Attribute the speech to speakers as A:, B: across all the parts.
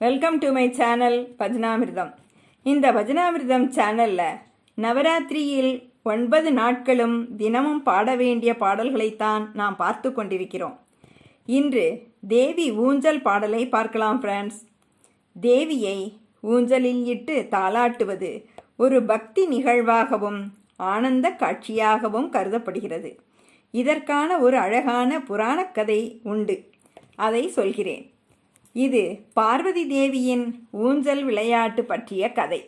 A: Welcome to my channel Bhajanamirtham இந்த பஜனாமிர்தம் சேனலில் நவராத்திரியில் ஒன்பது நாட்களும் தினமும் பாட வேண்டிய பாடல்களைத்தான் நாம் பார்த்து கொண்டிருக்கிறோம். இன்று தேவி ஊஞ்சல் பாடலை பார்க்கலாம் ஃப்ரெண்ட்ஸ் தேவியை ஊஞ்சலில் இட்டு தாளாட்டுவது ஒரு பக்தி நிகழ்வாகவும் ஆனந்த காட்சியாகவும் கருதப்படுகிறது. இதற்கான ஒரு அழகான புராணக்கதை உண்டு. அதை சொல்கிறேன். இது பார்வதி தேவியின் ஊஞ்சல் விளையாட்டு பற்றிய கதை.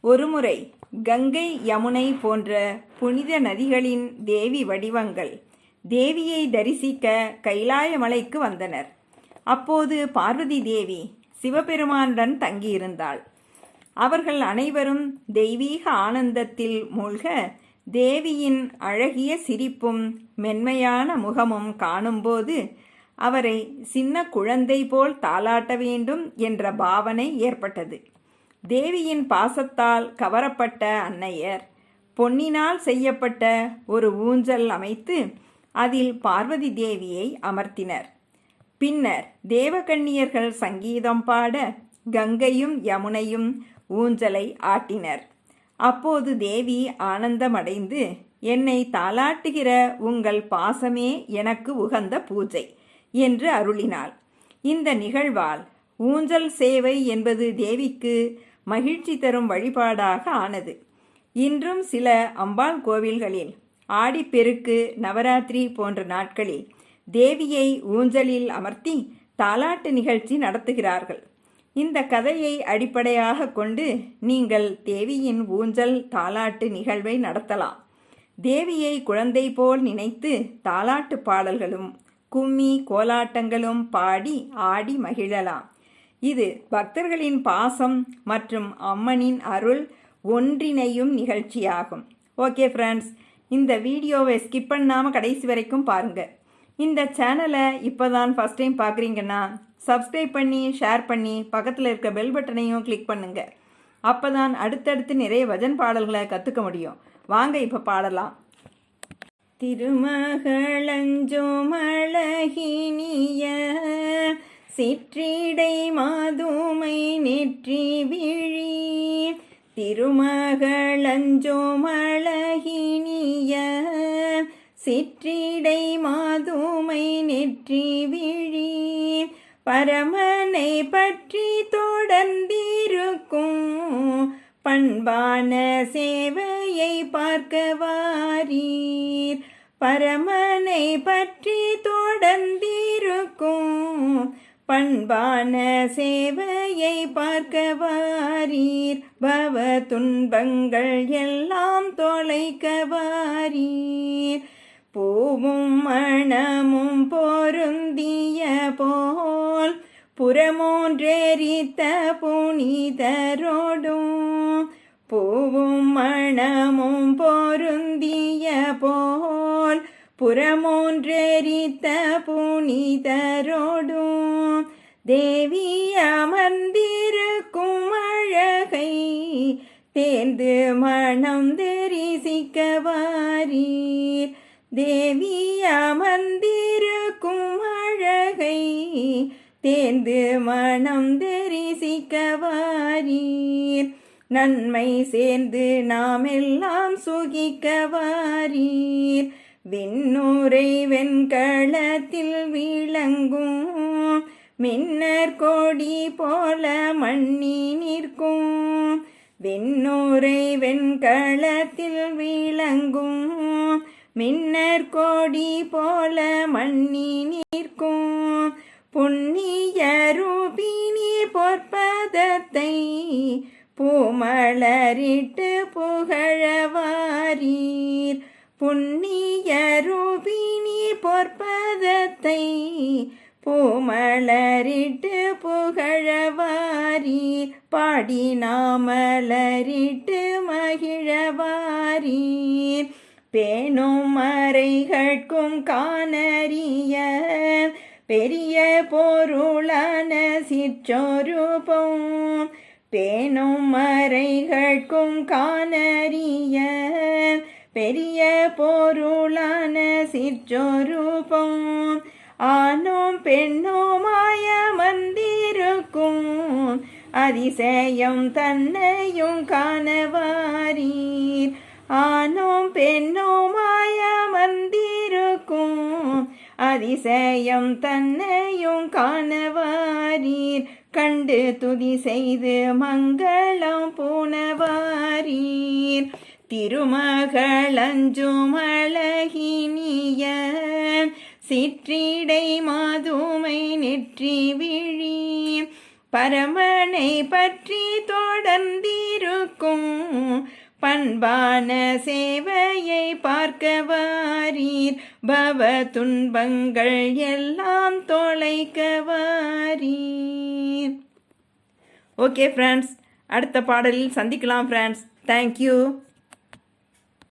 A: ஒருமுறை கங்கை யமுனை போன்ற புனித நதிகளின் தேவி வடிவங்கள் தேவியை தரிசிக்க கைலாய மலைக்கு வந்தனர். அப்போது பார்வதி தேவி சிவபெருமானுடன் தங்கியிருந்தாள். அவர்கள் அனைவரும் தெய்வீக ஆனந்தத்தில் மூழ்க தேவியின் அழகிய சிரிப்பும் மென்மையான முகமும் காணும்போது அவரை சின்ன குழந்தை போல் தாளாட்ட வேண்டும் என்ற பாவனை ஏற்பட்டது. தேவியின் பாசத்தால் கவரப்பட்ட அன்னையர் பொன்னினால் செய்யப்பட்ட ஒரு ஊஞ்சல் அமைத்து அதில் பார்வதி தேவியை அமர்த்தினர். பின்னர் தேவகன்னியர்கள் சங்கீதம் பாட கங்கையும் யமுனையும் ஊஞ்சலை ஆட்டினர். அப்போது தேவி ஆனந்தமடைந்து என்னை தாளாட்டுகிற உங்கள் பாசமே எனக்கு உகந்த பூஜை. என்று அருளினாள். இந்த நிகழ்வால் ஊஞ்சல் சேவை என்பது தேவிக்கு மகிழ்ச்சி தரும் வழிபாடாக ஆனது. இன்றும் சில அம்பாள் கோவில்களில் ஆடிப்பெருக்கு நவராத்திரி போன்ற நாட்களில் தேவியை ஊஞ்சலில் அமர்த்தி தாலாட்டு நிகழ்ச்சி நடத்துகிறார்கள். இந்த கதையை அடிப்படையாக கொண்டு நீங்கள் தேவியின் ஊஞ்சல் தாலாட்டு நிகழ்வை நடத்தலாம். தேவியை குழந்தை போல் நினைத்து தாலாட்டு பாடல்களும் கும்மி கோலாட்டங்களும் பாடி ஆடி மகிழலாம். இது பக்தர்களின் பாசம் மற்றும் அம்மனின் அருள் ஒன்றிணையும் நிகழ்ச்சியாகும். ஓகே ஃப்ரெண்ட்ஸ் இந்த வீடியோவை ஸ்கிப் பண்ணாமல் கடைசி வரைக்கும் பாருங்கள் இந்த சேனலை இப்போ தான் ஃபஸ்ட் டைம் பார்க்குறீங்கன்னா சப்ஸ்கிரைப் பண்ணி ஷேர் பண்ணி பக்கத்தில் இருக்க பெல் பட்டனையும் கிளிக் பண்ணுங்கள் அப்போ தான் அடுத்தடுத்து நிறைய வஜன் பாடல்களை கற்றுக்க முடியும். வாங்க இப்போ பாடலாம். திருமகளஞ்சோமழகினிய சிற்றிடை மாதுமை நெற்றி விழி திருமகளஞ்சோமழகினிய சிற்றிடை மாதுமை நெற்றி விழி பரமனை பற்றி தொடர்ந்திருக்கும் பண்பான சேவையை பார்க்க வாரீர் பரமனை பற்றி தொடர்ந்திருக்கும் பண்பான சேவையை பார்க்க வாரீர் பவ துன்பங்கள் எல்லாம் தொலைக்க வாரீர் பூவும் மணமும் பொருந்திய போல் புறமோன்றெரித்த புனிதரோடும் பூவும் மணமும் பொருந்திய போல் புறமோன்றெரித்த புனிதரோடும் தேவி அமர்ந்திருக்கும் அழகை தேர்ந்து மனம் தெரிசிக்க வாரீர். தேவி அமர்ந்திருக்கும் அழகை தேர்ந்து மனம் தெரிசிக்க வாரீர். நன்மை சேர்ந்து நாம் எல்லாம் சுகிக்க வாரீர். விண்ணுரை வெண்களத்தில் விளங்கும். மின்னர் கோடி போல மண்ணி நிற்கும். விண்ணுரை வெண்களத்தில் விளங்கும். மின்னர் கோடி போல மண்ணி நிற்கும். புண்ணிய ரூபினி பொற்பதத்தை பூமலரிட்டு புகழவாரீர் புண்ணிய ரூபினி பொற்பதத்தை பூமலரிட்டு புகழவாரீர் பாடி நாமலரிட்டு மகிழவாரீர் பேணும் மறைகட்கும் காணறிய பெரிய பொருளான சிற்றொருபம் பேணும் மறைகட்கும் காணறிய பெரிய பொருளான சிற்றொருபம். ஆணும் பெண்ணுமாய மந்திருக்கும் அதிசயம் தன்னையும் காணவாரீர். ஆணும் பெண்ணுமாய மந்திருக்கும் அதிசயம் தன்னையும் காணவாரீர். கண்டு துதி செய்து மங்களம் பூணவாரீர். திருமகளஞ்சும் அழகினிய சிற்றிடை மாதுமை நெற்றி விழி பரமனை பற்றி தொடர்ந்திருக்கும் பண்பான சேவையை பார்க்க வாரீர் பவ துன்பங்கள் எல்லாம் தொலைக்க வாரீர் ஓகே ஃப்ரெண்ட்ஸ் அடுத்த பாடலில் சந்திக்கலாம் ஃப்ரெண்ட்ஸ் தேங்க்யூ